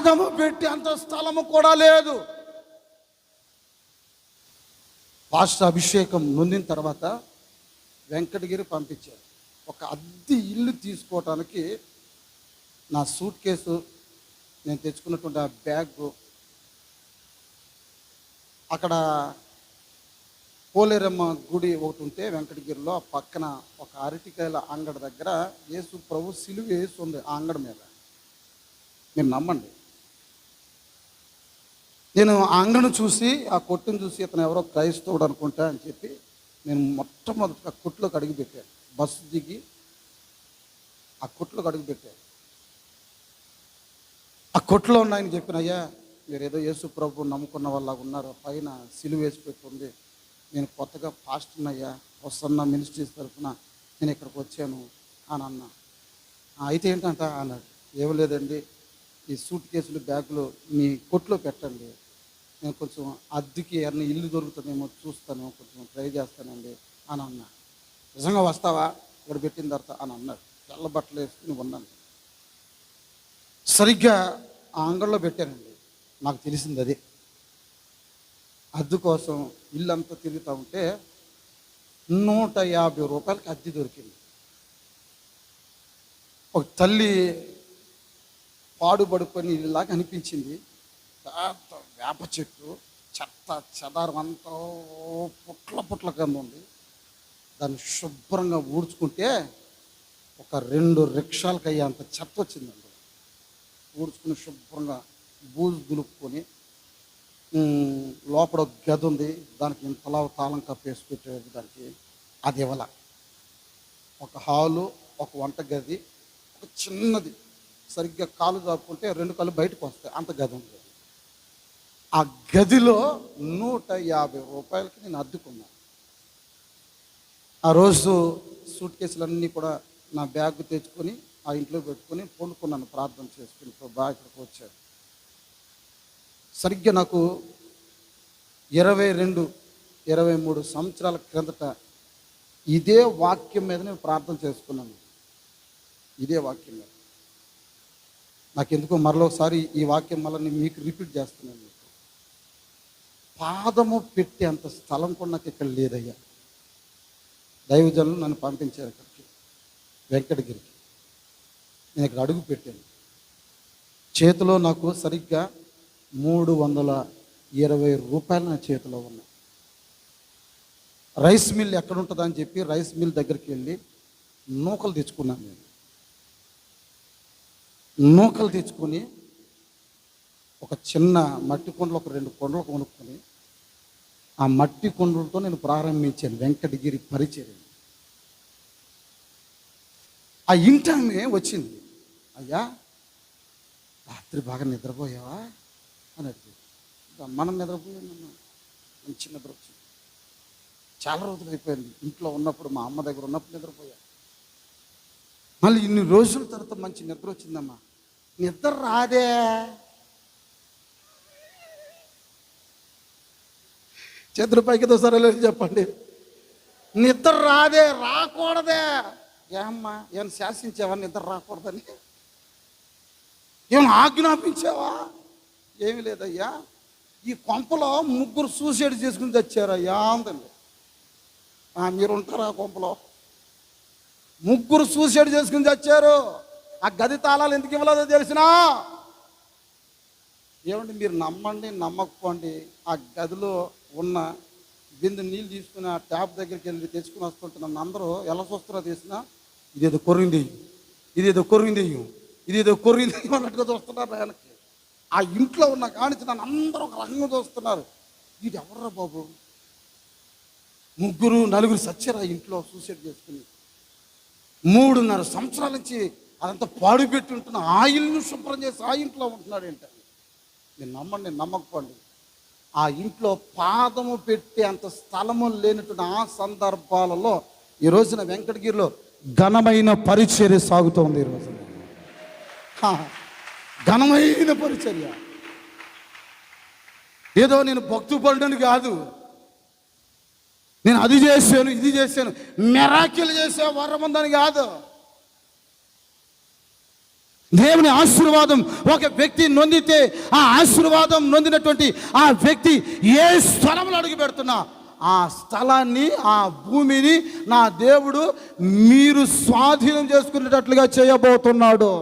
పాదము పెట్టి అంత స్థలము కూడా లేదు. పాస్టర్ అభిషేకం నొందిన తర్వాత వెంకటగిరి పంపించారు. ఒక అద్దె ఇల్లు తీసుకోవటానికి నా సూట్ కేసు నేను తెచ్చుకున్నటువంటి ఆ బ్యాగ్ అక్కడ పోలేరమ్మ గుడి ఒకటి ఉంటే వెంకటగిరిలో ఆ పక్కన ఒక అరటికాయల అంగడి దగ్గర యేసు ప్రభు సిలువ వేసి ఉంది ఆ అంగడి మీద. మీరు నమ్మండి. నేను ఆ చూసి ఆ కొట్టును చూసి ఇతను ఎవరో క్రైస్తవుడు అనుకుంటా అని చెప్పి నేను మొట్టమొదటిగా కొట్లోకి అడిగి పెట్టాను. బస్సు దిగి ఆ కొట్లోకి అడుగు పెట్టాను. ఆ కొట్లో ఉన్నాయని చెప్పిన అయ్యా మీరు ఏదో యేసు ప్రభు నమ్ముకున్న వాళ్ళ ఉన్నారు? పైన సిలువ వేసి పెట్టుంది. నేను కొత్తగా పాస్టర్ అయ్యా వస్తున్న మినిస్ట్రీస్ తరఫున నేను ఇక్కడికి వచ్చాను అని అన్నా. అయితే ఏంటంట అన్నాడు ఏం లేదండి. ఈ సూట్ కేసులు బ్యాగులు మీ కొట్లో పెట్టండి. నేను కొంచెం అద్దెకి ఎవరిని ఇల్లు దొరుకుతుందేమో చూస్తాను కొంచెం ట్రై చేస్తానండి అని అన్నా. నిజంగా వస్తావా? ఇక్కడ పెట్టిన తర్వాత అని అన్నాడు. తెల్ల బట్టలు వేసుకుని ఉన్నాను. సరిగ్గా ఆ అంగడిలో పెట్టానండి. నాకు తెలిసింది అదే. అద్దె కోసం ఇల్లంతా తిరుగుతూ ఉంటే నూట యాభై రూపాయలకి అద్దె దొరికింది. ఒక తల్లి పాడుపడుకొని ఇల్లాగా అనిపించింది. వేప చెట్టు చెత్త చెదారం అంతా పుట్ల పుట్ల కింద ఉంది. దాన్ని శుభ్రంగా ఊడ్చుకుంటే ఒక రెండు రిక్షాలకు అయ్యేంత చెత్త వచ్చిందండి. ఊడ్చుకుని శుభ్రంగా బూజు దులుపుకొని లోపల ఒక గది ఉంది. దానికి ఇంతలా తాళం కప్పేసి పెట్టేది దానికి అది ఇవ్వాల. ఒక హాలు ఒక వంట గది ఒక చిన్నది. సరిగ్గా కాలు చాపుకుంటే రెండు కాళ్ళు బయటకు వస్తాయి. అంత గది ఉంది. ఆ గదిలో నూట యాభై రూపాయలకి నేను అద్దుకున్నాను ఆ రోజు సూట్ కేసులన్నీ కూడా నా బ్యాగ్ తెచ్చుకొని ఆ ఇంట్లో పెట్టుకొని పండుకున్నాను ప్రార్థన చేసుకుని బాగా ఇక్కడికి వచ్చాడు. సరిగ్గా నాకు ఇరవై రెండు ఇరవై మూడు సంవత్సరాల క్రిందట ఇదే వాక్యం మీద నేను ప్రార్థన చేసుకున్నాను. ఇదే వాక్యం మీద. నాకెందుకో మరొకసారి ఈ వాక్యం మళ్ళీ మీకు రిపీట్ చేస్తున్నాను. పాదము పెట్టే అంత స్థలం కూడా నాకు ఇక్కడ లేదయ్యా. దైవజనులు నన్ను పంపించారు ఇక్కడికి వెంకటగిరికి. నేను ఇక్కడ అడుగు పెట్టాను. చేతిలో నాకు సరిగ్గా మూడు వందల ఇరవై రూపాయలు నా చేతిలో ఉన్నాయి. రైస్ మిల్ ఎక్కడ ఉంటుందా అని చెప్పి రైస్ మిల్ దగ్గరికి వెళ్ళి నూకలు తెచ్చుకున్నాను నేను. నూకలు తెచ్చుకొని ఒక చిన్న మట్టి కొండలు ఒక రెండు కొండలు కొనుక్కొని ఆ మట్టి కొండలతో నేను ప్రారంభించాను. వెంకటగిరి పరిచర్య. ఆ ఇంటామె వచ్చింది. అయ్యా రాత్రి బాగా నిద్రపోయావా? అని అడిగింది మనం నిద్రపోయామన్నా మంచి నిద్ర వచ్చింది చాలా రోజులు అయిపోయింది. ఇంట్లో ఉన్నప్పుడు మా అమ్మ దగ్గర ఉన్నప్పుడు నిద్రపోయా. మళ్ళీ ఇన్ని రోజుల తర్వాత మంచి నిద్ర వచ్చిందమ్మా. నిద్ర రాదే. చేతులు పైకి సరే చెప్పండి. నిద్ర రాదే రాకూడదే. ఏమ్మా ఏమైనా శాసించావా నిద్ర రాకూడదని? ఏమైనా ఆజ్ఞాపించావా? ఏమీ లేదయ్యా. ఈ కొంపలో ముగ్గురు సూసైడ్ చేసుకుని తెచ్చారయ్యా అందండి. మీరు ఉంటారా ఆ కొంపలో? ముగ్గురు సూసైడ్ చేసుకుని తెచ్చారు. ఆ గది తాళాలు ఎందుకు ఇవ్వలేదో తెలిసినా? ఏమంటే మీరు నమ్మండి నమ్మకపోండి ఆ గదిలో ఉన్న బిందు నీళ్ళు తీసుకుని ఆ ట్యాప్ దగ్గరికి వెళ్ళి తెచ్చుకుని వస్తుంటున్నాను అందరూ ఎలా చూస్తారో తెలిసినా? ఇదేదో కొరింది ఇదేదో కొరింది ఇదేదో కొరింది అన్నట్టుగా చూస్తున్నారు ఆయనకి. ఆ ఇంట్లో ఉన్న కానించి నన్ను అందరూ ఒక రకంగా చూస్తున్నారు. ఇది ఎవర్రా బాబు? ముగ్గురు నలుగురు సచ్చారు ఆ ఇంట్లో సూసైడ్ చేసుకుని? మూడున్నర సంవత్సరాల నుంచి అదంతా పాడుపెట్టి ఉంటున్న ఆయిల్ను శుభ్రం చేసి ఆ ఇంట్లో ఉంటున్నాడు ఏంటంటే నేను నమ్మండి నమ్మకపోండి. ఆ ఇంట్లో పాదము పెట్టే అంత స్థలము లేనటువంటి ఆ సందర్భాలలో ఈ రోజున వెంకటగిరిలో ఘనమైన పరిచర్య సాగుతోంది ఈ రోజున. హా, ఘనమైన పరిచర్య. ఏదో నేను భక్తు పడడం కాదు. నేను అది చేశాను ఇది చేశాను. మెరాకిల్ చేసే వరం ఉందని కాదు. దేవుని ఆశీర్వాదం ఒక వ్యక్తి నొందితే ఆ ఆశీర్వాదం నొందినటువంటి ఆ వ్యక్తి ఏ స్థలంలో అడుగు పెడుతున్నా ఆ స్థలాన్ని ఆ భూమిని నా దేవుడు మీరు స్వాధీనం చేసుకునేటట్లుగా చేయబోతున్నాడు.